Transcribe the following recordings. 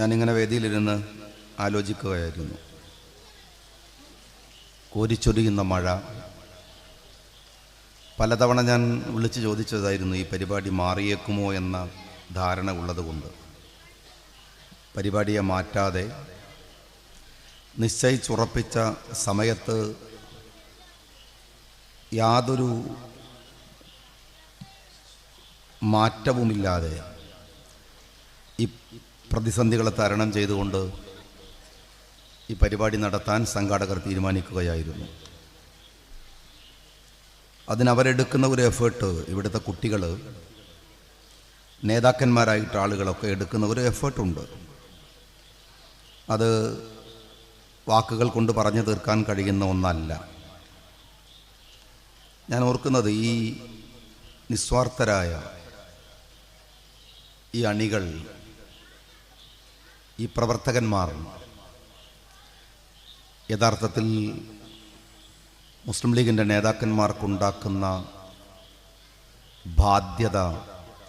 ഞാനിങ്ങനെ വേദിയിലിരുന്ന് ആലോചിക്കുകയായിരുന്നു. കോരിച്ചൊരിയുന്ന മഴ. പലതവണ ഞാൻ വിളിച്ചു ചോദിച്ചതായിരുന്നു ഈ പരിപാടി മാറിയേക്കുമോ? എന്ന ധാരണ ഉള്ളതുകൊണ്ട്. പരിപാടിയെ മാറ്റാതെ നിശ്ചയിച്ചുറപ്പിച്ച സമയത്ത് യാതൊരു മാറ്റവുമില്ലാതെ ഈ പ്രതിസന്ധികളെ തരണം ചെയ്തുകൊണ്ട് ഈ പരിപാടി നടത്താൻ സംഘാടകർ തീരുമാനിക്കുകയായിരുന്നു. അതിനവരെടുക്കുന്ന ഒരു എഫേർട്ട് ഇവിടുത്തെ കുട്ടികൾ നേതാക്കന്മാരായിട്ട് ആളുകളൊക്കെ എടുക്കുന്ന ഒരു എഫേർട്ടുണ്ട് അത് വാക്കുകൾ കൊണ്ട് പറഞ്ഞു തീർക്കാൻ കഴിയുന്ന ഒന്നല്ല. ഞാൻ ഓർക്കുന്നത് ഈ നിസ്വാർത്ഥരായ ഈ അണികൾ ഈ പ്രവർത്തകന്മാർ. യഥാർത്ഥത്തിൽ മുസ്ലിം ലീഗിന്റെ നേതാക്കന്മാർക്കുണ്ടാക്കുന്ന ബാധ്യത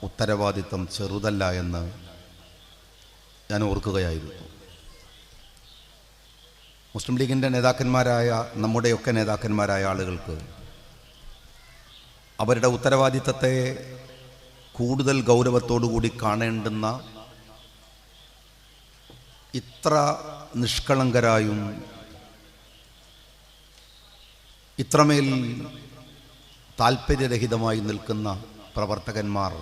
ഉത്തരവാദിത്വം ചെറുതല്ല എന്ന് ഞാൻ ഓർക്കുകയായിരുന്നു. മുസ്ലിം ലീഗിന്റെ നേതാക്കന്മാരായ നമ്മുടെയൊക്കെ നേതാക്കന്മാരായ ആളുകൾക്ക് അവരുടെ ഉത്തരവാദിത്തത്തെ കൂടുതൽ ഗൗരവത്തോടുകൂടി കാണേണ്ടുന്ന ഇത്ര നിഷ്കളങ്കരായും ഇത്രമേൽ താല്പര്യരഹിതമായി നിൽക്കുന്ന പ്രവർത്തകന്മാർ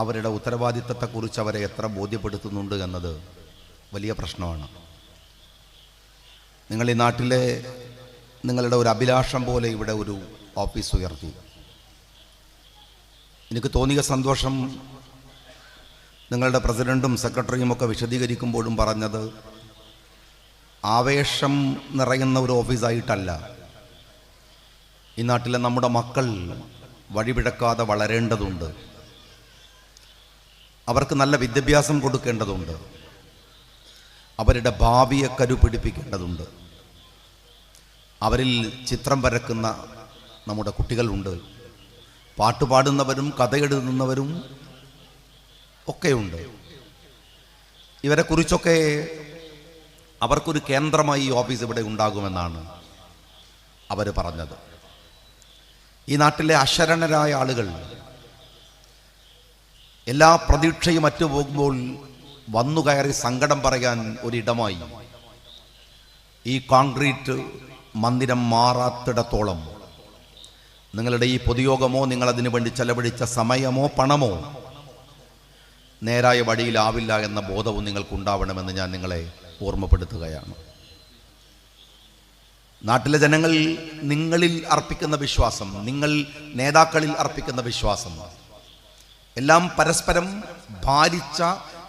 അവരുടെ ഉത്തരവാദിത്തത്തെക്കുറിച്ച് അവരെ എത്ര ബോധ്യപ്പെടുത്തുന്നുണ്ട് എന്നത് വലിയ പ്രശ്നമാണ്. നിങ്ങൾ ഈ നാട്ടിലെ നിങ്ങളുടെ ഒരു അഭിലാഷം പോലെ ഇവിടെ ഒരു ഓഫീസ് ഉയർത്തി. എനിക്ക് തോന്നിയ സന്തോഷം നിങ്ങളുടെ പ്രസിഡന്റും സെക്രട്ടറിയും ഒക്കെ വിശദീകരിക്കുമ്പോഴും പറഞ്ഞത് ആവേശം നിറയുന്ന ഒരു ഓഫീസായിട്ടല്ല. ഈ നാട്ടിലെ നമ്മുടെ മക്കൾ വഴിപിഴക്കാതെ വളരേണ്ടതുണ്ട്. അവർക്ക് നല്ല വിദ്യാഭ്യാസം കൊടുക്കേണ്ടതുണ്ട്. അവരുടെ ഭാവിയെ കരുപിടിപ്പിക്കേണ്ടതുണ്ട്. അവരിൽ ചിത്രം വരക്കുന്ന നമ്മുടെ കുട്ടികളുണ്ട്. പാട്ടുപാടുന്നവരും കഥയെഴുതുന്നവരും ഒക്കെയുണ്ട് ഇവരെ കുറിച്ചൊക്കെ അവർക്കൊരു കേന്ദ്രമായി ഈ ഓഫീസ് ഇവിടെ ഉണ്ടാകുമെന്നാണ് അവർ പറഞ്ഞത്. ഈ നാട്ടിലെ അശരണരായ ആളുകൾ എല്ലാ പ്രതീക്ഷയും മറ്റു പോകുമ്പോൾ വന്നു കയറി സങ്കടം പറയാൻ ഒരിടമായി. ഈ കോൺക്രീറ്റ് മന്ദിരം മാറാത്തിടത്തോളം നിങ്ങളുടെ ഈ പൊതുയോഗമോ നിങ്ങളതിനു വേണ്ടി ചെലവഴിച്ച സമയമോ പണമോ നേരായ വഴിയിലാവില്ല എന്ന ബോധവും നിങ്ങൾക്കുണ്ടാവണമെന്ന് ഞാൻ നിങ്ങളെ ഓർമ്മപ്പെടുത്തുകയാണ്. നാട്ടിലെ ജനങ്ങൾ നിങ്ങളിൽ അർപ്പിക്കുന്ന വിശ്വാസം നിങ്ങൾ നേതാക്കളിൽ അർപ്പിക്കുന്ന വിശ്വാസം എല്ലാം പരസ്പരം ഭാരിച്ച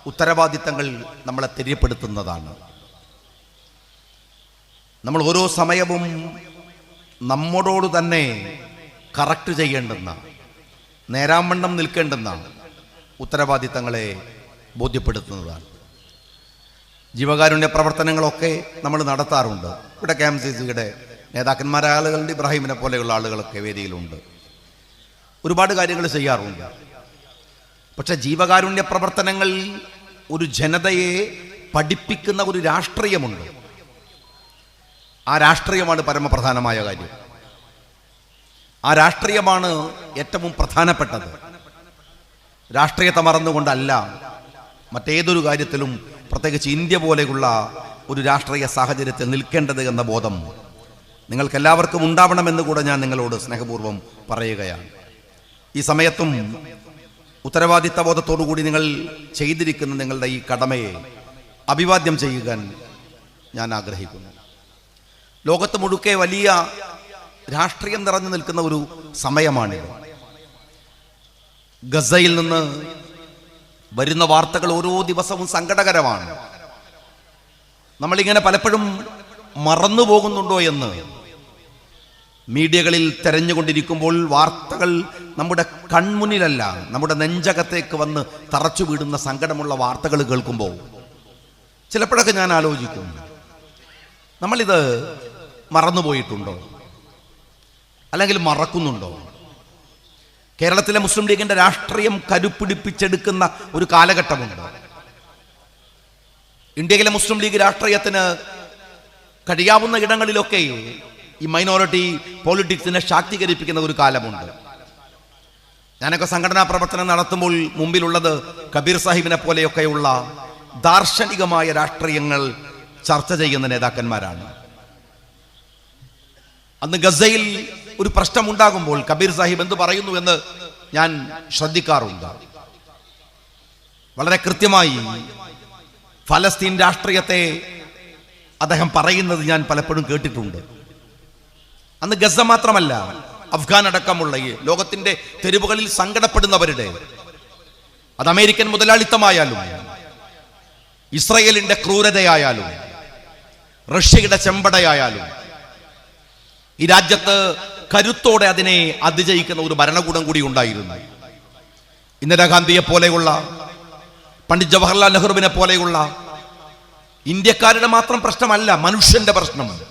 ഉത്തരവാദിത്തങ്ങൾ നമ്മളെ തെര്യപ്പെടുത്തുന്നതാണ് നമ്മൾ ഓരോ സമയവും നമ്മോടോട് തന്നെ കറക്റ്റ് ചെയ്യേണ്ടുന്ന നേരാമണ്ണം നിൽക്കേണ്ടുന്ന ഉത്തരവാദിത്തങ്ങളെ ബോധ്യപ്പെടുത്തുന്നതാണ്. ജീവകാരുണ്യ പ്രവർത്തനങ്ങളൊക്കെ നമ്മൾ നടത്താറുണ്ട്. ഇവിടെ കെ എം സി സിയുടെ നേതാക്കന്മാരായ ആളുകളുണ്ട് ഇബ്രാഹിമിനെ പോലെയുള്ള ആളുകളൊക്കെ വേദിയിലുണ്ട്. ഒരുപാട് കാര്യങ്ങൾ ചെയ്യാറുണ്ട്. പക്ഷെ ജീവകാരുണ്യ പ്രവർത്തനങ്ങൾ ഒരു ജനതയെ പഠിപ്പിക്കുന്ന ഒരു രാഷ്ട്രീയമുണ്ട്. ആ രാഷ്ട്രീയമാണ് പരമപ്രധാനമായ കാര്യം. ആ രാഷ്ട്രീയമാണ് ഏറ്റവും പ്രധാനപ്പെട്ടത്. രാഷ്ട്രീയത്തെ മറന്നുകൊണ്ടല്ല മറ്റേതൊരു കാര്യത്തിലും പ്രത്യേകിച്ച് ഇന്ത്യ പോലെയുള്ള ഒരു രാഷ്ട്രീയ സാഹചര്യത്തിൽ നിൽക്കേണ്ടത് എന്ന ബോധം നിങ്ങൾക്കെല്ലാവർക്കും ഉണ്ടാവണമെന്ന് കൂടെ ഞാൻ നിങ്ങളോട് സ്നേഹപൂർവം പറയുകയാണ്. ഈ സമയത്തും ഉത്തരവാദിത്ത ബോധത്തോടുകൂടി നിങ്ങൾ ചെയ്തിരിക്കുന്ന നിങ്ങളുടെ ഈ കടമയെ അഭിവാദ്യം ചെയ്യുവാൻ ഞാൻ ആഗ്രഹിക്കുന്നു. ലോകത്ത് മുഴുക്കെ വലിയ രാഷ്ട്രീയം നിറഞ്ഞു നിൽക്കുന്ന ഒരു സമയമാണിത്. ഗസയിൽ നിന്ന് വരുന്ന വാർത്തകൾ ഓരോ ദിവസവും സങ്കടകരമാണ്. നമ്മളിങ്ങനെ പലപ്പോഴും മറന്നു പോകുന്നുണ്ടോ എന്ന്. മീഡിയകളിൽ തെരഞ്ഞുകൊണ്ടിരിക്കുമ്പോൾ വാർത്തകൾ നമ്മുടെ കൺമുന്നിലല്ല നമ്മുടെ നെഞ്ചകത്തേക്ക് വന്ന് തറച്ചു വീടുന്ന സങ്കടമുള്ള വാർത്തകൾ കേൾക്കുമ്പോൾ ചിലപ്പോഴൊക്കെ ഞാൻ ആലോചിക്കും നമ്മളിത് മറന്നുപോയിട്ടുണ്ടോ? അല്ലെങ്കിൽ മറക്കുന്നുണ്ടോ? കേരളത്തിലെ മുസ്ലിം ലീഗിന്റെ രാഷ്ട്രീയം കരുപ്പിടിപ്പിച്ചെടുക്കുന്ന ഒരു കാലഘട്ടമുണ്ട്. ഇന്ത്യയിലെ മുസ്ലിം ലീഗ് രാഷ്ട്രീയത്തിന് കഴിയാവുന്ന ഇടങ്ങളിലൊക്കെ ഈ മൈനോറിറ്റി പോളിറ്റിക്സിനെ ശാക്തീകരിപ്പിക്കുന്ന ഒരു കാലമുണ്ട്. ഞാനൊക്കെ സംഘടനാ പ്രവർത്തനം നടത്തുമ്പോൾ മുമ്പിലുള്ളത് കബീർ സാഹിബിനെ പോലെയൊക്കെയുള്ള ദാർശനികമായ രാഷ്ട്രീയങ്ങൾ ചർച്ച ചെയ്യുന്ന നേതാക്കന്മാരാണ്. അന്ന് ഗസയിൽ ഒരു പ്രശ്നമുണ്ടാകുമ്പോൾ കബീർ സാഹിബ് എന്ത് പറയുന്നു എന്ന് ഞാൻ ശ്രദ്ധിക്കാറുണ്ട്. വളരെ കൃത്യമായി ഫലസ്തീൻ രാഷ്ട്രീയത്തെ അദ്ദേഹം പറയുന്നത് ഞാൻ പലപ്പോഴും കേട്ടിട്ടുണ്ട്. അന്ന് ഗസ മാത്രമല്ല അഫ്ഗാൻ അടക്കമുള്ള ഈ ലോകത്തിന്റെ തെരുവുകളിൽ സങ്കടപ്പെടുന്നവരുടെ അത് അമേരിക്കൻ മുതലാളിത്തമായാലും ഇസ്രയേലിന്റെ ക്രൂരതയായാലും റഷ്യയുടെ ചെമ്പടയായാലും ഈ രാജ്യത്ത് കരുത്തോടെ അതിനെ അതിജയിക്കുന്ന ഒരു ഭരണകൂടം കൂടി ഉണ്ടായിരുന്നു. ഇന്ദിരാഗാന്ധിയെ പോലെയുള്ള പണ്ഡിറ്റ് ജവഹർലാൽ നെഹ്റുവിനെ പോലെയുള്ള ഇന്ത്യക്കാരുടെ മാത്രം പ്രശ്നമല്ല മനുഷ്യന്റെ പ്രശ്നം.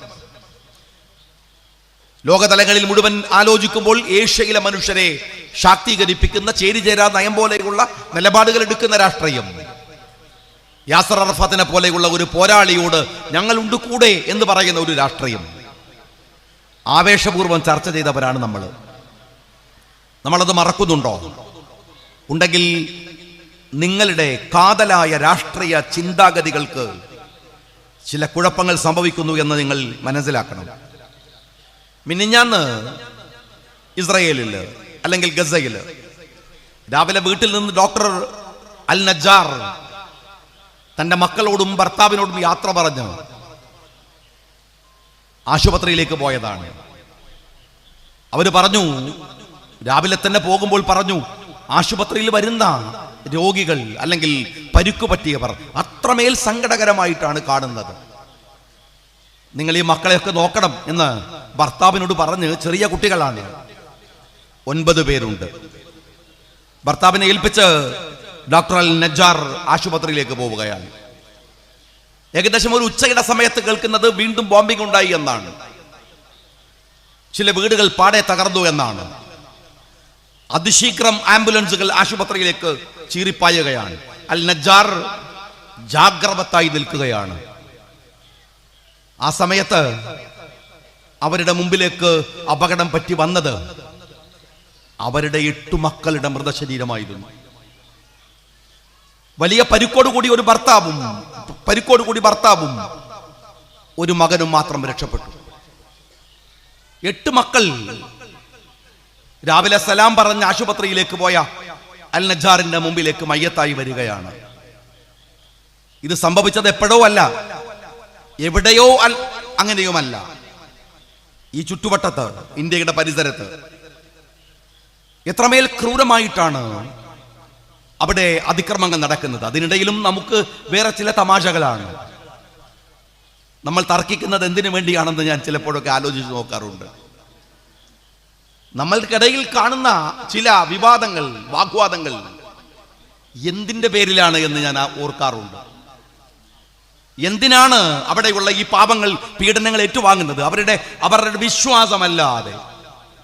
ലോകതലങ്ങളിൽ മുഴുവൻ ആലോചിക്കുമ്പോൾ ഏഷ്യയിലെ മനുഷ്യരെ ശാക്തീകരിപ്പിക്കുന്ന ചേരിചേരാ നയം പോലെയുള്ള നിലപാടുകൾ എടുക്കുന്ന രാഷ്ട്രീയം. യാസർ അറഫാത്തിനെ പോലെയുള്ള ഒരു പോരാളിയോട് ഞങ്ങളുണ്ട് കൂടെ എന്ന് പറയുന്ന ഒരു രാഷ്ട്രീയം. ആവേശപൂർവം ചർച്ച ചെയ്തവരാണ് നമ്മൾ. നമ്മളത് മറക്കുന്നുണ്ടോ? ഉണ്ടെങ്കിൽ നിങ്ങളുടെ കാതലായ രാഷ്ട്രീയ ചിന്താഗതികൾക്ക് ചില കുഴപ്പങ്ങൾ സംഭവിക്കുന്നു എന്ന് നിങ്ങൾ മനസ്സിലാക്കണം. മിനിഞ്ഞാന്ന് ഇസ്രയേലിൽ അല്ലെങ്കിൽ ഗസയിൽ രാവിലെ വീട്ടിൽ നിന്ന് ഡോക്ടർ അൽ നജാർ തന്റെ മക്കളോടും ഭർത്താവിനോടും യാത്ര പറഞ്ഞ് ആശുപത്രിയിലേക്ക് പോയതാണ്. അവർ പറഞ്ഞു രാവിലെ തന്നെ പോകുമ്പോൾ പറഞ്ഞു ആശുപത്രിയിൽ വരുന്ന രോഗികൾ അല്ലെങ്കിൽ പരുക്കു പറ്റിയവർ അത്രമേൽ സങ്കടകരമായിട്ടാണ് കാണുന്നത്. നിങ്ങൾ ഈ മക്കളെയൊക്കെ നോക്കണം എന്ന് ഭർത്താവിനോട് പറഞ്ഞ് ചെറിയ കുട്ടികളാണ്. ഒൻപത് പേരുണ്ട്. ഭർത്താവിനെ ഏൽപ്പിച്ച് ഡോക്ടർ അൽ നജാർ ആശുപത്രിയിലേക്ക് പോവുകയാണ്. ഏകദേശം ഒരു ഉച്ചയുടെ സമയത്ത് കേൾക്കുന്നത് വീണ്ടും ബോംബിംഗ് ഉണ്ടായി എന്നാണ്. ചില വീടുകൾ പാടെ തകർന്നു എന്നാണ്. അതിശീഘ്രം ആംബുലൻസുകൾ ആശുപത്രിയിലേക്ക് ചീറിപ്പായുകയാണ്. അൽ നജാർ ജാഗ്രവത്തായി നിൽക്കുകയാണ്. ആ സമയത്ത് അവരുടെ മുമ്പിലേക്ക് അപകടം പറ്റി വന്നത് അവരുടെ എട്ടു മക്കളുടെ മൃതശരീരമായിരുന്നു. വലിയ പരിക്കോടുകൂടി ഒരു ഭർത്താവും പരിക്കോടുകൂടി ഭർത്താവും ഒരു മകനും മാത്രം രക്ഷപ്പെട്ടു. എട്ട് മക്കൾ രാവിലെ സലാം പറഞ്ഞ ആശുപത്രിയിലേക്ക് പോയ അൽ നജാറിന്റെ മുമ്പിലേക്ക് മയ്യത്തായി വരികയാണ്. ഇത് സംഭവിച്ചത് എപ്പോഴോ അല്ല എവിടെയോ അൽ അങ്ങനെയുമല്ല. ഈ ചുറ്റുവട്ടത്ത് ഇന്ത്യയുടെ പരിസരത്ത് എത്രമേൽ ക്രൂരമായിട്ടാണ് അവിടെ അതിക്രമങ്ങൾ നടക്കുന്നത്. അതിനിടയിലും നമുക്ക് വേറെ ചില തമാശകളാണ്. നമ്മൾ തർക്കിക്കുന്നത് എന്തിനു വേണ്ടിയാണെന്ന് ഞാൻ ചിലപ്പോഴൊക്കെ ആലോചിച്ച് നോക്കാറുണ്ട്. നമ്മൾക്കിടയിൽ കാണുന്ന ചില വിവാദങ്ങൾ വാഗ്വാദങ്ങൾ എന്തിന്റെ പേരിലാണ് എന്ന് ഞാൻ ഓർക്കാറുണ്ട്. എന്തിനാണ് അവിടെയുള്ള ഈ പാപങ്ങൾ പീഡനങ്ങൾ ഏറ്റുവാങ്ങുന്നത്? അവരുടെ അവരുടെ വിശ്വാസമല്ലാതെ.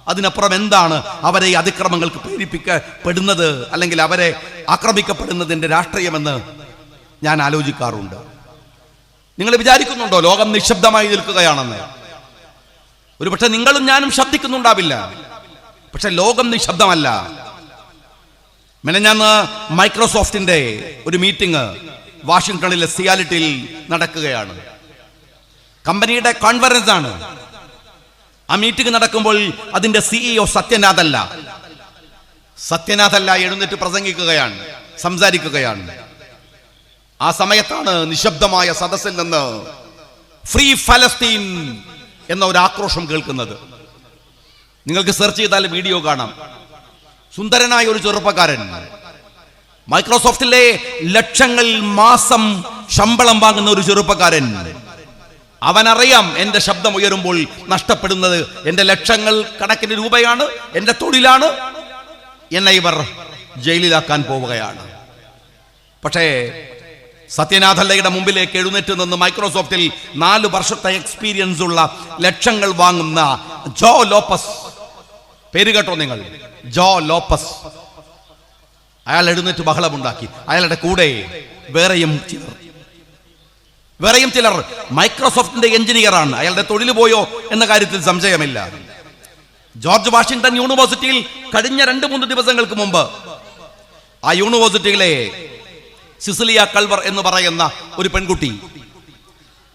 അതിനപ്പുറം എന്താണ് അവരെ ഈ അതിക്രമങ്ങൾക്ക് പ്രേരിപ്പിക്കപ്പെടുന്നത് അല്ലെങ്കിൽ അവരെ ആക്രമിക്കപ്പെടുന്നതിന്റെ രാഷ്ട്രീയമെന്ന് ഞാൻ ആലോചിക്കാറുണ്ട്. നിങ്ങൾ വിചാരിക്കുന്നുണ്ടോ ലോകം നിശബ്ദമായി നിൽക്കുകയാണെന്ന്? ഒരുപക്ഷെ നിങ്ങളും ഞാനും ശബ്ദിക്കുന്നുണ്ടാവില്ല. പക്ഷെ ലോകം നിശബ്ദമല്ല. മെനഞ്ഞാന്ന് മൈക്രോസോഫ്റ്റിന്റെ ഒരു മീറ്റിംഗ് വാഷിംഗ്ടണിലെ സിയാലിറ്റിയിൽ നടക്കുകയാണ്. കമ്പനിയുടെ കോൺഫറൻസ് ആണ്. ആ മീറ്റിംഗ് നടക്കുമ്പോൾ അതിന്റെ സിഇഒ സത്യനാഥല്ല. സത്യനാഥല്ല എഴുന്നേറ്റ് പ്രസംഗിക്കുകയാണ് സംസാരിക്കുകയാണ്. ആ സമയത്താണ് നിശബ്ദമായ സദസ്സിൽ നിന്ന് ഫ്രീ ഫലസ്തീൻ എന്ന ഒരു ആക്രോശം കേൾക്കുന്നത്. നിങ്ങൾക്ക് സെർച്ച് ചെയ്താൽ വീഡിയോ കാണാം. സുന്ദരനായ ഒരു ചെറുപ്പക്കാരൻ. മൈക്രോസോഫ്റ്റിലെ ലക്ഷങ്ങൾ മാസം ശമ്പളം വാങ്ങുന്ന ഒരു ചെറുപ്പക്കാരൻ. അവനറിയാം എന്റെ ശബ്ദം ഉയരുമ്പോൾ നഷ്ടപ്പെടുന്നത്. എന്റെ ലക്ഷങ്ങൾ കണക്കിന് രൂപയാണ് എന്റെ തൊഴിലാണ്. എന്നെ ഇവർ ജയിലിലാക്കാൻ പോവുകയാണ്. പക്ഷേ സത്യനാഥല്ലയുടെ മുമ്പിലേക്ക് എഴുന്നേറ്റ് നിന്ന് മൈക്രോസോഫ്റ്റിൽ നാല് വർഷത്തെ എക്സ്പീരിയൻസ് ഉള്ള ലക്ഷങ്ങൾ വാങ്ങുന്ന ജോ ലോപ്പസ്. പേര് കേട്ടോ നിങ്ങൾ? Joe Lopez. അയാൾ എഴുന്നേറ്റ് ബഹളമുണ്ടാക്കി. അയാളുടെ കൂടെ വേറെയും വേറെയും ചിലർ മൈക്രോസോഫ്റ്റിന്റെ എഞ്ചിനീയറാണ്. അയാളുടെ തൊഴിൽ പോയോ എന്ന കാര്യത്തിൽ സംശയമില്ല. ജോർജ് വാഷിംഗ്ടൺ യൂണിവേഴ്സിറ്റിയിൽ കഴിഞ്ഞ രണ്ട് മൂന്ന് ദിവസങ്ങൾക്ക് മുമ്പ് ആ യൂണിവേഴ്സിറ്റിയിലെ സിസിലിയ കൾവർ എന്ന് പറയുന്ന ഒരു പെൺകുട്ടി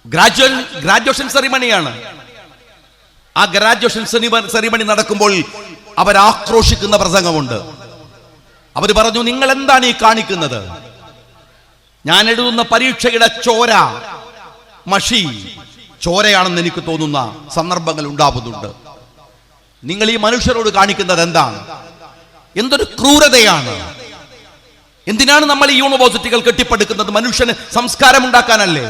ഗ്രാജുവേഷൻ സെറിമണിയാണ്. ആ ഗ്രാജുവേഷൻ സെറിമണി നടക്കുമ്പോൾ അവരാക്രോശിക്കുന്ന പ്രസംഗമുണ്ട്. അവർ പറഞ്ഞു നിങ്ങൾ എന്താണ് ഈ കാണിക്കുന്നത്? ഞാൻ എഴുതുന്ന പരീക്ഷയുടെ ചോര. മഷി. ചോരയാണെന്ന് എനിക്ക് തോന്നുന്ന സന്ദർഭങ്ങൾ ഉണ്ടാവുന്നുണ്ട്. നിങ്ങൾ ഈ മനുഷ്യരോട് കാണിക്കുന്നത് എന്താണ്? എന്തൊരു ക്രൂരതയാണ്. എന്തിനാണ് നമ്മൾ ഈ യൂണിവേഴ്സിറ്റികൾ കെട്ടിപ്പടുക്കുന്നത്? മനുഷ്യന് സംസ്കാരം ഉണ്ടാക്കാനല്ലേ?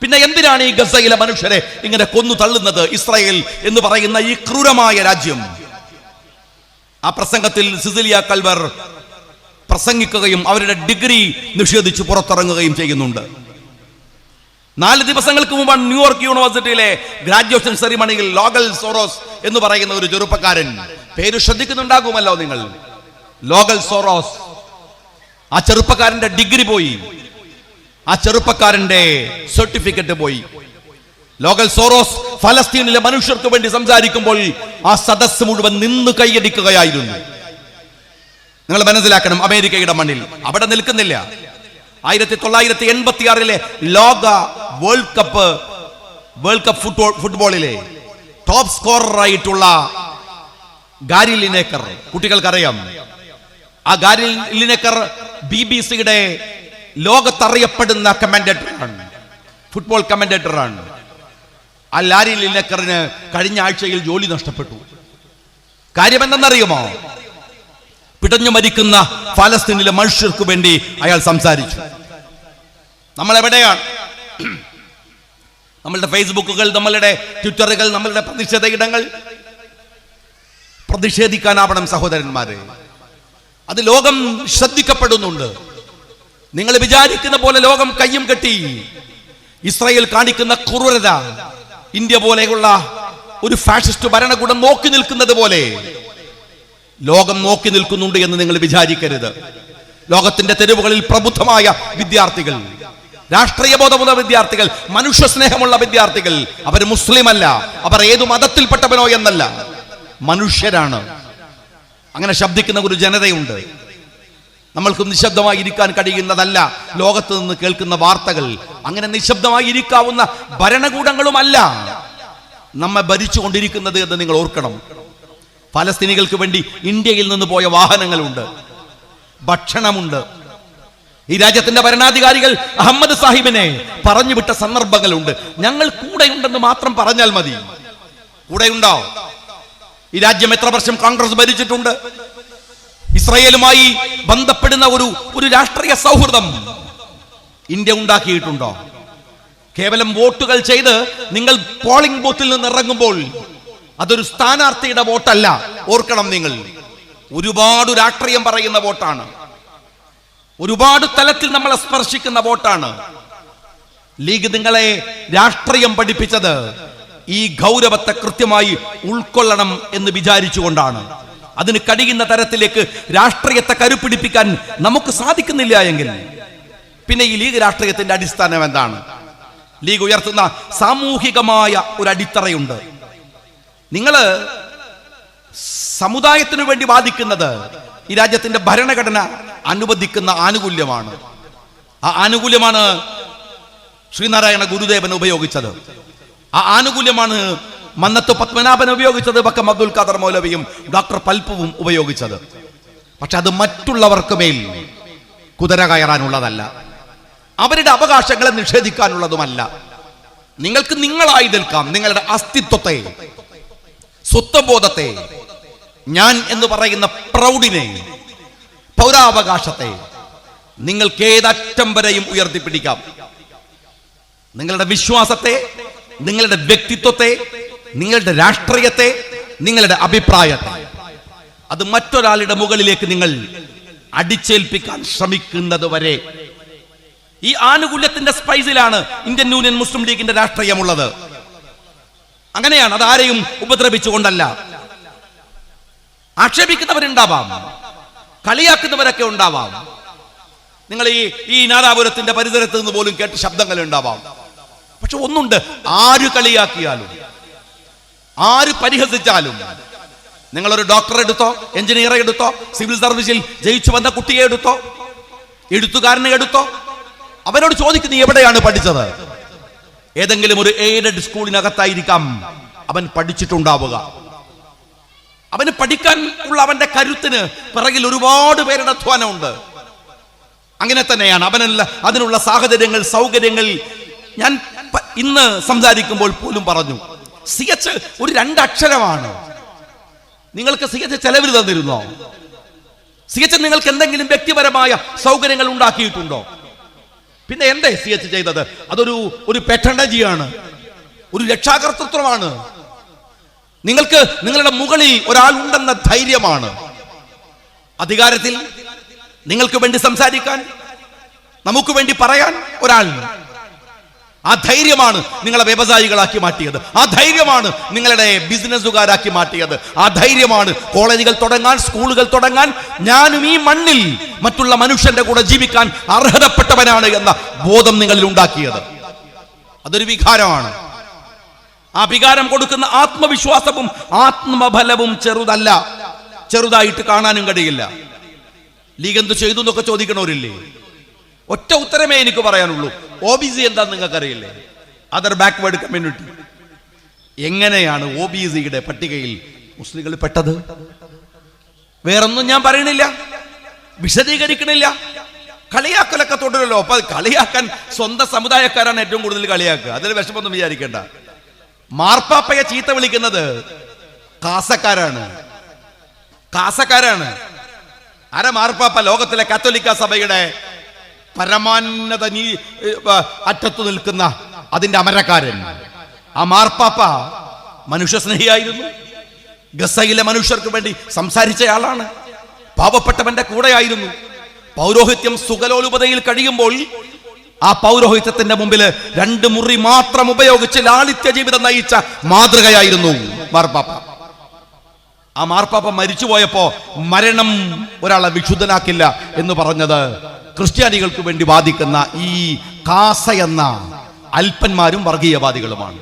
പിന്നെ എന്തിനാണ് ഈ ഗസയിലെ മനുഷ്യരെ ഇങ്ങനെ കൊന്നു തള്ളുന്നത്? ഇസ്രായേൽ എന്ന് പറയുന്ന ഈ ക്രൂരമായ രാജ്യം. ആ പ്രസംഗത്തിൽ സിസിലിയ കൽവർ പ്രസംഗിക്കുകയും അവരുടെ ഡിഗ്രി നിഷേധിച്ച് പുറത്തിറങ്ങുകയും ചെയ്യുന്നുണ്ട്. നാല് ദിവസങ്ങൾക്ക് മുമ്പാണ് ന്യൂയോർക്ക് യൂണിവേഴ്സിറ്റിയിലെ ഗ്രാജുവേഷൻ സെറിമണിയിൽ ലോഗൽ സോറോസ് എന്ന് പറയുന്ന ഒരു ചെറുപ്പക്കാരൻ. പേര് ശ്രദ്ധിക്കുന്നുണ്ടാകുമല്ലോ നിങ്ങൾ. ലോഗൽ സോറോസ്. ആ ചെറുപ്പക്കാരന്റെ ഡിഗ്രി പോയി. ആ ചെറുപ്പക്കാരന്റെ സർട്ടിഫിക്കറ്റ് പോയി. ലോകൽ സോറോസ് ഫലസ്തീനിലെ മനുഷ്യർക്ക് വേണ്ടി സംസാരിക്കുമ്പോൾ ആ സദസ് മുഴുവൻ നിന്ന് കൈയടിക്കുകയായിരുന്നു. നിങ്ങൾ മനസ്സിലാക്കണം അമേരിക്കയുടെ മണ്ണിൽ. അവിടെ നിൽക്കുന്നില്ല. ആയിരത്തി തൊള്ളായിരത്തി എൺപത്തി ആറിലെ ലോക world cup world cup football ഫുട്ബോളിലെ ടോപ്പ് സ്കോററായിട്ടുള്ള ഗാരി ലിനേക്കർ കുട്ടികൾക്കറിയാം. ആ ഗാരി ലിനേക്കർ ബി ബി സിയുടെ ലോകത്തറിയപ്പെടുന്ന കമന്റേറ്ററാണ് ഫുട്ബോൾ കമന്റേറ്ററാണ് ആ ലാരി ലിനക്കറിന് കഴിഞ്ഞ ആഴ്ചയിൽ ജോലി നഷ്ടപ്പെട്ടു. കാര്യം എന്തെന്നറിയുമോ പിടഞ്ഞു മരിക്കുന്ന ഫലസ്തീനിലെ മനുഷ്യർക്ക് വേണ്ടി അയാൾ സംസാരിച്ചു. നമ്മൾ എവിടെയാണ് നമ്മളുടെ ഫേസ്ബുക്കുകൾ നമ്മളുടെ ട്വിറ്ററുകൾ നമ്മളുടെ പ്രതിഷേധ ഇടങ്ങൾ പ്രതിഷേധിക്കാനാവണം സഹോദരന്മാരെ. അത് ലോകം ശ്രദ്ധിക്കപ്പെടുന്നുണ്ട്. നിങ്ങൾ വിചാരിക്കുന്ന പോലെ ലോകം കയ്യും കെട്ടി. ഇസ്രായേൽ കാണിക്കുന്ന ക്രൂരത ഇന്ത്യ പോലെയുള്ള ഒരു ഫാഷിസ്റ്റ് ഭരണകൂടം നോക്കി നിൽക്കുന്നത് പോലെ. ലോകം നോക്കി നിൽക്കുന്നുണ്ട് എന്ന് നിങ്ങൾ വിചാരിക്കരുത്. ലോകത്തിന്റെ തെരുവുകളിൽ പ്രബുദ്ധമായ വിദ്യാർത്ഥികൾ രാഷ്ട്രീയ ബോധമുള്ള വിദ്യാർത്ഥികൾ മനുഷ്യ സ്നേഹമുള്ള വിദ്യാർത്ഥികൾ അവർ മുസ്ലിം അല്ല അവർ ഏതു മതത്തിൽപ്പെട്ടവനോ എന്നല്ല. മനുഷ്യരാണ്. അങ്ങനെ ശബ്ദിക്കുന്ന ഒരു ജനതയുണ്ട്. നമ്മൾക്ക് നിശബ്ദമായി ഇരിക്കാൻ കഴിയുന്നതല്ല ലോകത്ത് നിന്ന് കേൾക്കുന്ന വാർത്തകൾ. അങ്ങനെ നിശബ്ദമായി ഇരിക്കാവുന്ന ഭരണകൂടങ്ങളുമല്ല നമ്മെ ഭരിച്ചുകൊണ്ടിരിക്കുന്നത് എന്ന് നിങ്ങൾ ഓർക്കണം. ഫലസ്തീനികൾക്ക് വേണ്ടി ഇന്ത്യയിൽ നിന്ന് പോയ വാഹനങ്ങളുണ്ട്. ഭക്ഷണമുണ്ട്. ഈ രാജ്യത്തിന്റെ ഭരണാധികാരികൾ അഹമ്മദ് സാഹിബിനെ പറഞ്ഞു വിട്ട സന്ദർഭങ്ങളുണ്ട്. ഞങ്ങൾ കൂടെയുണ്ടെന്ന് മാത്രം പറഞ്ഞാൽ മതി. കൂടെയുണ്ടോ? ഈ രാജ്യം എത്ര വർഷം കോൺഗ്രസ് ഭരിച്ചിട്ടുണ്ട്? ഇസ്രയേലുമായി ബന്ധപ്പെടുന്ന ഒരു ഒരു രാഷ്ട്രീയ സൗഹൃദം ഇന്ത്യ ഉണ്ടാക്കിയിട്ടുണ്ടോ? കേവലം വോട്ടുകൾ ചെയ്ത് നിങ്ങൾ പോളിംഗ് ബൂത്തിൽ നിന്ന് ഇറങ്ങുമ്പോൾ അതൊരു സ്ഥാനാർത്ഥിയുടെ വോട്ടല്ല. ഓർക്കണം നിങ്ങൾ. ഒരുപാട് രാഷ്ട്രീയം പറയുന്ന വോട്ടാണ്. ഒരുപാട് തലത്തിൽ നമ്മളെ സ്പർശിക്കുന്ന വോട്ടാണ്. ലീഗ് നിങ്ങളെ രാഷ്ട്രീയം പഠിപ്പിച്ചത് ഈ ഗൗരവത്തെ കൃത്യമായി ഉൾക്കൊള്ളണം എന്ന് വിചാരിച്ചുകൊണ്ടാണ്. അതിന് കഴിയുന്ന തരത്തിലേക്ക് രാഷ്ട്രീയത്തെ കരുപ്പിടിപ്പിക്കാൻ നമുക്ക് സാധിക്കുന്നില്ല എങ്കിൽ. പിന്നെ ഈ ലീഗ് രാഷ്ട്രീയത്തിന്റെ അടിസ്ഥാനം എന്താണ്? ലീഗ് ഉയർത്തുന്ന സാമൂഹികമായ ഒരു അടിത്തറയുണ്ട്. നിങ്ങൾ സമുദായത്തിനു വേണ്ടി വാദിക്കുന്നത് ഈ രാജ്യത്തിന്റെ ഭരണഘടന അനുവദിക്കുന്ന ആനുകൂല്യമാണ്. ആ ആനുകൂല്യമാണ് ശ്രീനാരായണ ഗുരുദേവൻ ഉപയോഗിച്ചത്. ആ ആനുകൂല്യമാണ് മന്നത്ത് പത്മനാഭൻ ഉപയോഗിച്ചത് വക്കം അബ്ദുൽ ഖാദർ മൗലവിയും ഡോക്ടർ പൽപ്പുവും ഉപയോഗിച്ചത്. പക്ഷെ അത് മറ്റുള്ളവർക്ക് മേൽ കുതിര കയറാനുള്ളതല്ല. അവരുടെ അവകാശങ്ങളെ നിഷേധിക്കാനുള്ളതുമല്ല. നിങ്ങൾക്ക് നിങ്ങളായി നിൽക്കാം. നിങ്ങളുടെ അസ്തിത്വത്തെ സ്വത്വബോധത്തെ ഞാൻ എന്ന് പറയുന്ന പ്രൗഢിനെ പൗരാവകാശത്തെ നിങ്ങൾക്ക് ഏതറ്റം വരെയും ഉയർത്തിപ്പിടിക്കാം. നിങ്ങളുടെ വിശ്വാസത്തെ നിങ്ങളുടെ വ്യക്തിത്വത്തെ നിങ്ങളുടെ രാഷ്ട്രീയത്തെ നിങ്ങളുടെ അഭിപ്രായത്തെ അത് മറ്റൊരാളുടെ മുകളിലേക്ക് നിങ്ങൾ അടിച്ചേൽപ്പിക്കാൻ ശ്രമിക്കുന്നത് വരെ. ഈ ആനുകൂല്യത്തിന്റെ സ്പൈസിലാണ് ഇന്ത്യൻ യൂണിയൻ മുസ്ലിം ലീഗിന്റെ രാഷ്ട്രീയമുള്ളത്. അങ്ങനെയാണ് അത് ആരെയും ഉപദ്രവിച്ചുകൊണ്ടല്ല. ആക്ഷേപിക്കുന്നവരുണ്ടാവാം. കളിയാക്കുന്നവരൊക്കെ ഉണ്ടാവാം. നിങ്ങൾ ഈ ഈ നാദാപുരത്തിന്റെ പരിസരത്ത് നിന്ന് പോലും കേട്ട് ശബ്ദങ്ങൾ ഉണ്ടാവാം പക്ഷെ ഒന്നുണ്ട്. ആര് കളിയാക്കിയാലും ആര് പരിഹസിച്ചാലും നിങ്ങളൊരു ഡോക്ടറെ എടുത്തോ എഞ്ചിനീയറെ എടുത്തോ സിവിൽ സർവീസിൽ ജയിച്ചു വന്ന കുട്ടിയെ എടുത്തോ എഴുത്തുകാരനെ എടുത്തോ അവരോട് ചോദിക്കുന്നു എവിടെയാണ് പഠിച്ചത്? ഏതെങ്കിലും ഒരു എയ്ഡഡ് സ്കൂളിനകത്തായിരിക്കാം അവൻ പഠിച്ചിട്ടുണ്ടാവുക. അവന് പഠിക്കാൻ ഉള്ള അവന്റെ കരുത്തിന് പിറകിൽ ഒരുപാട് പേരുടെ അധ്വാനമുണ്ട്. അങ്ങനെ തന്നെയാണ് അവനല്ല അതിനുള്ള സാഹചര്യങ്ങൾ സൗകര്യങ്ങൾ ഞാൻ ഇന്ന് സംസാരിക്കുമ്പോൾ പോലും പറഞ്ഞു. സി എച്ച് ഒരു രണ്ടക്ഷരമാണ്. നിങ്ങൾക്ക് സി എച്ച് ചെലവിൽ തന്നിരുന്നോ? സി എച്ച് നിങ്ങൾക്ക് എന്തെങ്കിലും വ്യക്തിപരമായ സൗകര്യങ്ങൾ ഉണ്ടാക്കിയിട്ടുണ്ടോ? പിന്നെ എന്തേ സി എച്ച് ചെയ്തത്? അതൊരു ഒരു പെട്ടണ്ടജിയാണ് ഒരു രക്ഷാകർത്തൃത്വമാണ് നിങ്ങൾക്ക് നിങ്ങളുടെ മുകളിൽ ഒരാൾ ഉണ്ടെന്ന ധൈര്യമാണ്. അധികാരത്തിൽ നിങ്ങൾക്ക് വേണ്ടി സംസാരിക്കാൻ നമുക്ക് വേണ്ടി പറയാൻ ഒരാൾ ആ ധൈര്യമാണ് നിങ്ങളെ വ്യവസായികളാക്കി മാറ്റിയത്. ആ ധൈര്യമാണ് നിങ്ങളുടെ ബിസിനസ്സുകാരാക്കി മാറ്റിയത്. ആ ധൈര്യമാണ് കോളേജുകൾ തുടങ്ങാൻ സ്കൂളുകൾ തുടങ്ങാൻ ഞാനും ഈ മണ്ണിൽ മറ്റുള്ള മനുഷ്യന്റെ കൂടെ ജീവിക്കാൻ അർഹതപ്പെട്ടവനാണ് എന്ന ബോധം നിങ്ങളിൽ ഉണ്ടാക്കിയത്. അതൊരു വികാരമാണ്. ആ വികാരം കൊടുക്കുന്ന ആത്മവിശ്വാസവും ആത്മബലവും ചെറുതല്ല. ചെറുതായിട്ട് കാണാനും കഴിയില്ല. ലീഗ് എന്ത് ചെയ്തു എന്നൊക്കെ ചോദിക്കണവരില്ലേ? ഒറ്റ ഉത്തരമേ എനിക്ക് പറയാനുള്ളൂ. ഒ ബി സി എന്താന്ന് നിങ്ങൾക്കറിയില്ലേ? അതർ ബാക്ക്വേർഡ് കമ്മ്യൂണിറ്റി എങ്ങനെയാണ് ഒ ബി സിയുടെ പട്ടികയിൽ മുസ്ലിങ്ങൾ പെട്ടത്? വേറൊന്നും ഞാൻ പറയണില്ല. വിശദീകരിക്കണില്ല. കളിയാക്കലൊക്കെ തുടരല്ലോ അപ്പൊ കളിയാക്കാൻ സ്വന്തം സമുദായക്കാരാണ് ഏറ്റവും കൂടുതൽ കളിയാക്കുക. അതിൽ വിഷമൊന്നും വിചാരിക്കേണ്ട. മാർപ്പാപ്പയെ ചീത്ത വിളിക്കുന്നത് കാസക്കാരാണ്. കാസക്കാരാണ്. അര മാർപ്പാപ്പ? ലോകത്തിലെ കത്തോലിക്ക സഭയുടെ പരമാന്നത നീ അറ്റത്തു നിൽക്കുന്ന അതിന്റെ അമരക്കാരൻ. ആ മാർപ്പാപ്പ മനുഷ്യസ്നേഹിയായിരുന്നു. ഗസയിലെ മനുഷ്യർക്ക് വേണ്ടി സംസാരിച്ചയാളാണ്. പാവപ്പെട്ടവന്റെ കൂടെയായിരുന്നു. പൗരോഹിത്യം സുഖലോലുപതയിൽ കഴിയുമ്പോൾ ആ പൗരോഹിത്യത്തിന്റെ മുമ്പിൽ രണ്ട് മുറി മാത്രം ഉപയോഗിച്ച് ലാളിത്യ ജീവിതം നയിച്ച മാതൃകയായിരുന്നു മാർപ്പാപ്പ. ആ മാർപ്പാപ്പ മരിച്ചുപോയപ്പോ മരണം ഒരാളെ വിശുദ്ധനാക്കില്ല എന്ന് പറഞ്ഞത് ക്രിസ്ത്യാനികൾക്ക് വേണ്ടി വാദിക്കുന്ന ഈ കാസ എന്ന അല്പന്മാരും വർഗീയവാദികളുമാണ്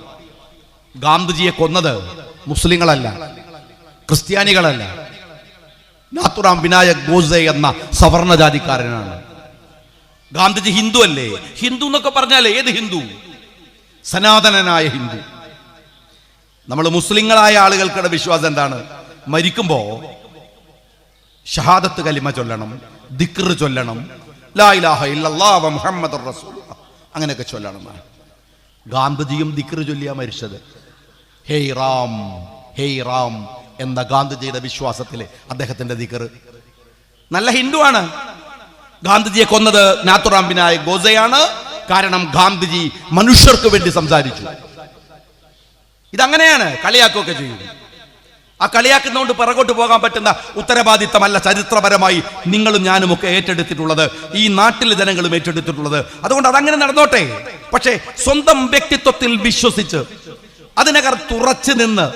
ഗാന്ധിജിയെ കൊന്നത് മുസ്ലിങ്ങളല്ല ക്രിസ്ത്യാനികളല്ല. നാത്തുറാം വിനായക് ഗോസെ എന്ന സവർണ ജാതിക്കാരനാണ് ഗാന്ധിജി ഹിന്ദു അല്ലേ? ഹിന്ദു എന്നൊക്കെ പറഞ്ഞാൽ ഏത് ഹിന്ദു? സനാതനനായ ഹിന്ദു. നമ്മൾ മുസ്ലിങ്ങളായ ആളുകൾക്കുടെ വിശ്വാസം എന്താണ്? മരിക്കുമ്പോ ഷഹാദത്ത് കലിമ ചൊല്ലണം ദിക്ർ ചൊല്ലണം മുഹമ്മദുർ അങ്ങനെയൊക്കെ ചൊല്ലണം ഗാന്ധിജിയും ദിക്ർ ചൊല്ലിയാ മരിച്ചത്. ഹേയ് റാം ഹേയ് റാം എന്ന ഗാന്ധിജിയുടെ വിശ്വാസത്തിലെ അദ്ദേഹത്തിന്റെ ദിക്ർ നല്ല ഹിന്ദുവാണ്. ഗാന്ധിജിയെ കൊന്നത് നാത്തുറാം ഗോസയാണ്. കാരണം ഗാന്ധിജി മനുഷ്യർക്ക് വേണ്ടി സംസാരിച്ചു. ഇതങ്ങനെയാണ് കളിയാക്കുകയൊക്കെ ചെയ്യും. ആ കളിയാക്കുന്നതുകൊണ്ട് പിറകോട്ട് പോകാൻ പറ്റുന്ന ഉത്തരവാദിത്തമല്ല ചരിത്രപരമായി നിങ്ങളും ഞാനും ഒക്കെ ഏറ്റെടുത്തിട്ടുള്ളത്. ഈ നാട്ടിലെ ജനങ്ങളും ഏറ്റെടുത്തിട്ടുള്ളത്. അതുകൊണ്ട് അതങ്ങനെ നടന്നോട്ടെ. പക്ഷേ സ്വന്തം വ്യക്തിത്വത്തിൽ വിശ്വസിച്ച് അതിനകർ തുറച്ചു നിന്ന്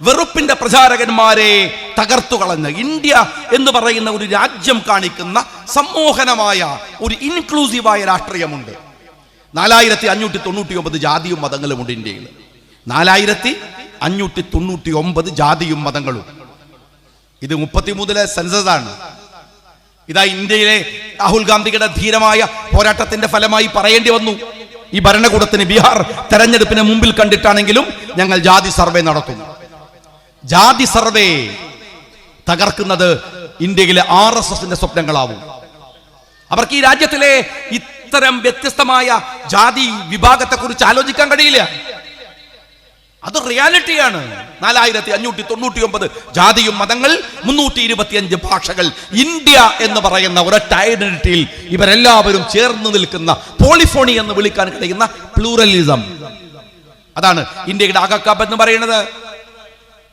വെറുപ്പിന്റെ പ്രചാരകന്മാരെ തകർത്തു കളഞ്ഞ് ഇന്ത്യ എന്ന് പറയുന്ന ഒരു രാജ്യം കാണിക്കുന്ന സമ്മോഹനമായ ഒരു ഇൻക്ലൂസീവായ രാഷ്ട്രീയമുണ്ട്. നാലായിരത്തി അഞ്ഞൂറ്റി തൊണ്ണൂറ്റി ഒമ്പത് ജാതിയും മതങ്ങളും ഉണ്ട് ഇന്ത്യയിൽ. നാലായിരത്തി അഞ്ഞൂറ്റി തൊണ്ണൂറ്റി ഒമ്പത് ജാതിയും മതങ്ങളും. ഇത് മുപ്പത്തിമൂന്നിലെ ആണ്. ഇതാ ഇന്ത്യയിലെ രാഹുൽ ഗാന്ധിയുടെ ധീരമായ പോരാട്ടത്തിന്റെ ഫലമായി പറയേണ്ടി വന്നു. ഈ ഭരണകൂടത്തിന് ബീഹാർ തെരഞ്ഞെടുപ്പിന് മുമ്പിൽ കണ്ടിട്ടാണെങ്കിലും ഞങ്ങൾ ജാതി സർവേ നടത്തും ജാതി സർവേ തകർക്കുന്നത് ഇന്ത്യയിലെ ആർ എസ് എസിന്റെ സ്വപ്നങ്ങളാവും. അവർക്ക് ഈ രാജ്യത്തിലെ ഇത്തരം വ്യത്യസ്തമായ ജാതി വിഭാഗത്തെ കുറിച്ച് ആലോചിക്കാൻ കഴിയില്ല. അത് റിയാലിറ്റിയാണ്. നാലായിരത്തി അഞ്ഞൂറ്റി തൊണ്ണൂറ്റി ഒമ്പത് ജാതിയും മതങ്ങൾ മുന്നൂറ്റി ഇരുപത്തിയഞ്ച് ഭാഷകൾ ഇന്ത്യ എന്ന് പറയുന്ന ഒരൊറ്റ ഐഡന്റിറ്റിയിൽ ഇവരെല്ലാവരും ചേർന്ന് നിൽക്കുന്ന പോളിഫോണി എന്ന് വിളിക്കാൻ കഴിയുന്ന പ്ലൂറലിസം അതാണ് ഇന്ത്യയുടെ അകക്കാമ്പ് എന്ന് പറയുന്നത്.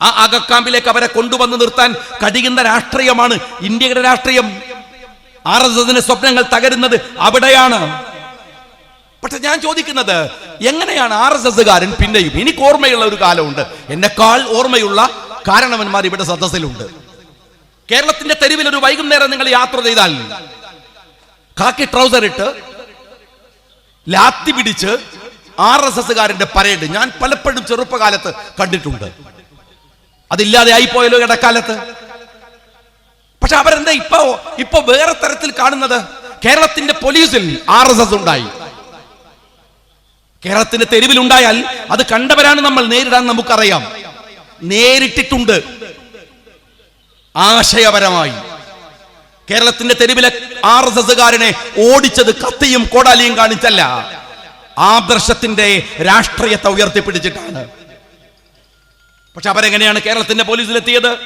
ആ അകക്കാമ്പിലേക്ക് അവരെ കൊണ്ടുവന്ന് നിർത്താൻ കഴിയുന്ന രാഷ്ട്രീയമാണ് ഇന്ത്യയുടെ രാഷ്ട്രീയം. ആർ എസ് എസിന്റെ സ്വപ്നങ്ങൾ തകരുന്നത് അവിടെയാണ്. പക്ഷെ ഞാൻ ചോദിക്കുന്നത് എങ്ങനെയാണ് ആർ എസ് എസ്സുകാരൻ പിന്നെയും? എനിക്ക് ഓർമ്മയുള്ള ഒരു കാലമുണ്ട്. എന്നെക്കാൾ ഓർമ്മയുള്ള കാരണവന്മാർ ഇവിടെ സദസ്സിലുണ്ട്. കേരളത്തിന്റെ തെരുവിൽ ഒരു വൈകുന്നേരം നിങ്ങൾ യാത്ര ചെയ്താൽ കാക്കി ട്രൗസർ ഇട്ട് ലാത്തി പിടിച്ച് ആർ എസ് എസ്സുകാരന്റെ പരേഡ് ഞാൻ പലപ്പോഴും ചെറുപ്പകാലത്ത് കണ്ടിട്ടുണ്ട്. അതില്ലാതെ ആയി ആയിപ്പോയല്ലോ ഇടക്കാലത്ത്. പക്ഷെ അവരെന്താ ഇപ്പൊ ഇപ്പൊ വേറെ തരത്തിൽ കാണുന്നത്? കേരളത്തിന്റെ പോലീസിൽ ആർ എസ് എസ് ഉണ്ടായി. കേരളത്തിന്റെ തെരുവിലുണ്ടായാൽ അത് കണ്ടവരാണ് നമ്മൾ നേരിടാൻ നമുക്കറിയാം. നേരിട്ടിട്ടുണ്ട്. ആശയപരമായി. കേരളത്തിന്റെ തെരുവിലെ ആർ എസ് എസ്സുകാരനെ ഓടിച്ചത് കത്തിയും കോടാലിയും കാണിച്ചല്ല. ആദർശത്തിന്റെ രാഷ്ട്രീയത്തെ ഉയർത്തിപ്പിടിച്ചിട്ടാണ്. പക്ഷെ അവരെങ്ങനെയാണ് കേരളത്തിന്റെ പോലീസിലെത്തിയത്?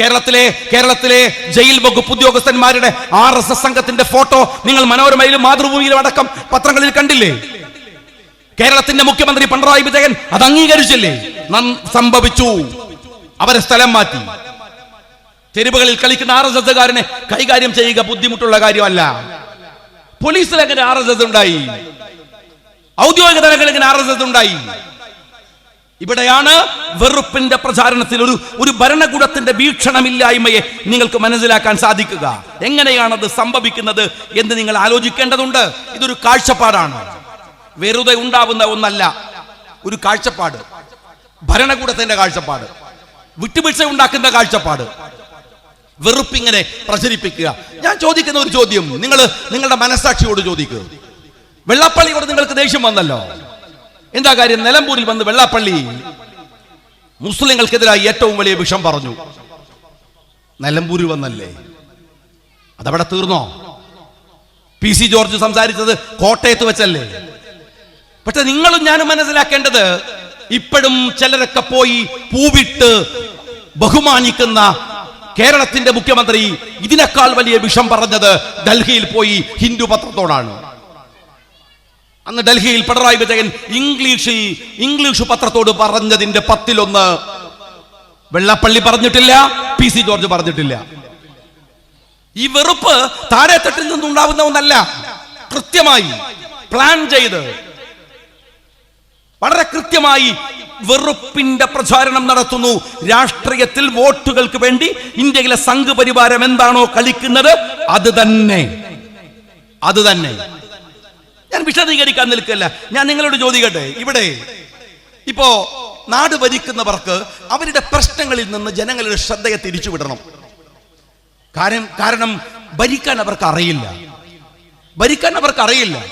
കേരളത്തിലെ കേരളത്തിലെ ജയിൽ വകുപ്പ് ഉദ്യോഗസ്ഥന്മാരുടെ ആർ എസ് എസ് സംഘത്തിന്റെ ഫോട്ടോ നിങ്ങൾ മനോരമയിലും മാതൃഭൂമിയിലും അടക്കം പത്രങ്ങളിൽ കണ്ടില്ലേ? കേരളത്തിന്റെ മുഖ്യമന്ത്രി പിണറായി വിജയൻ അത് അംഗീകരിച്ചില്ലേ? സംഭവിച്ചു. അവരെ സ്ഥലം മാറ്റി. തെരുവുകളിൽ കളിക്കുന്ന ആർ എസ് എസ്സുകാരനെ കൈകാര്യം ചെയ്യുക ബുദ്ധിമുട്ടുള്ള കാര്യമല്ല. പോലീസിൽ എങ്ങനെ ആർ എസ് എസ് ഉണ്ടായി? ഔദ്യോഗിക തലങ്ങളിൽ എങ്ങനെ ആർ എസ് എസ് ഉണ്ടായി? ഇവിടെയാണ് വെറുപ്പിന്റെ പ്രചാരണത്തിൽ ഒരു ഒരു ഭരണകൂടത്തിന്റെ വീക്ഷണമില്ലായ്മയെ നിങ്ങൾക്ക് മനസ്സിലാക്കാൻ സാധിക്കുക. എങ്ങനെയാണത് സംഭവിക്കുന്നത് എന്ന് നിങ്ങൾ ആലോചിക്കേണ്ടതുണ്ട്. ഇതൊരു കാഴ്ചപ്പാടാണ്. വെറുതെ ഉണ്ടാവുന്ന ഒന്നല്ല ഒരു കാഴ്ചപ്പാട്. ഭരണകൂടത്തിന്റെ കാഴ്ചപ്പാട്. വിട്ടുവീഴ്ച ഉണ്ടാക്കുന്ന കാഴ്ചപ്പാട്. വെറുപ്പിങ്ങനെ പ്രചരിപ്പിക്കുക. ഞാൻ ചോദിക്കുന്ന ഒരു ചോദ്യം നിങ്ങൾ നിങ്ങളുടെ മനസ്സാക്ഷിയോട് ചോദിക്കുക വെള്ളാപ്പള്ളിയോട് നിങ്ങൾക്ക് ദേഷ്യം വന്നല്ലോ. എന്താ കാര്യം? നിലമ്പൂരിൽ വന്ന് വെള്ളാപ്പള്ളി മുസ്ലിങ്ങൾക്കെതിരായി ഏറ്റവും വലിയ വിഷം പറഞ്ഞു. നിലമ്പൂരിൽ വന്നല്ലേ? അതവിടെ തീർന്നോ? പി സി ജോർജ് സംസാരിച്ചത് കോട്ടയത്ത് വെച്ചല്ലേ? പക്ഷെ നിങ്ങളും ഞാനും മനസ്സിലാക്കേണ്ടത് ഇപ്പോഴും ചിലരൊക്കെ പോയി പൂവിട്ട് ബഹുമാനിക്കുന്ന കേരളത്തിന്റെ മുഖ്യമന്ത്രി ഇതിനേക്കാൾ വലിയ വിഷം പറഞ്ഞത് ഡൽഹിയിൽ പോയി ഹിന്ദു പത്രത്തോടാണ്. അന്ന് ഡൽഹിയിൽ പിണറായി വിജയൻ ഇംഗ്ലീഷിൽ ഇംഗ്ലീഷ് പത്രത്തോട് പറഞ്ഞതിന്റെ പത്തിലൊന്ന് വെള്ളപ്പള്ളി പറഞ്ഞിട്ടില്ല പി സി ജോർജ് പറഞ്ഞിട്ടില്ല. ഈ വെറുപ്പ് താഴെത്തട്ടിൽ നിന്നുണ്ടാവുന്ന ഒന്നല്ല കൃത്യമായി പ്ലാൻ ചെയ്ത് വളരെ കൃത്യമായി വെറുപ്പിന്റെ പ്രചാരണം നടത്തുന്നു. രാഷ്ട്രീയത്തിൽ വോട്ടുകൾക്ക് വേണ്ടി ഇന്ത്യയിലെ സംഘപരിവാരം എന്താണോ കളിക്കുന്നത് അത് തന്നെ. അത് തന്നെ. ഞാൻ വിശദീകരിക്കാൻ നിൽക്കല്ല. ഞാൻ നിങ്ങളോട് ചോദിക്കട്ടെ. ഇവിടെ ഇപ്പോ നാട് ഭരിക്കുന്നവർക്ക് അവരുടെ പ്രശ്നങ്ങളിൽ നിന്ന് ജനങ്ങളുടെ ശ്രദ്ധയെ തിരിച്ചുവിടണം. കാരണം കാരണം ഭരിക്കാൻ അവർക്ക് അറിയില്ല. ഭരിക്കാൻ അവർക്ക് അറിയില്ല.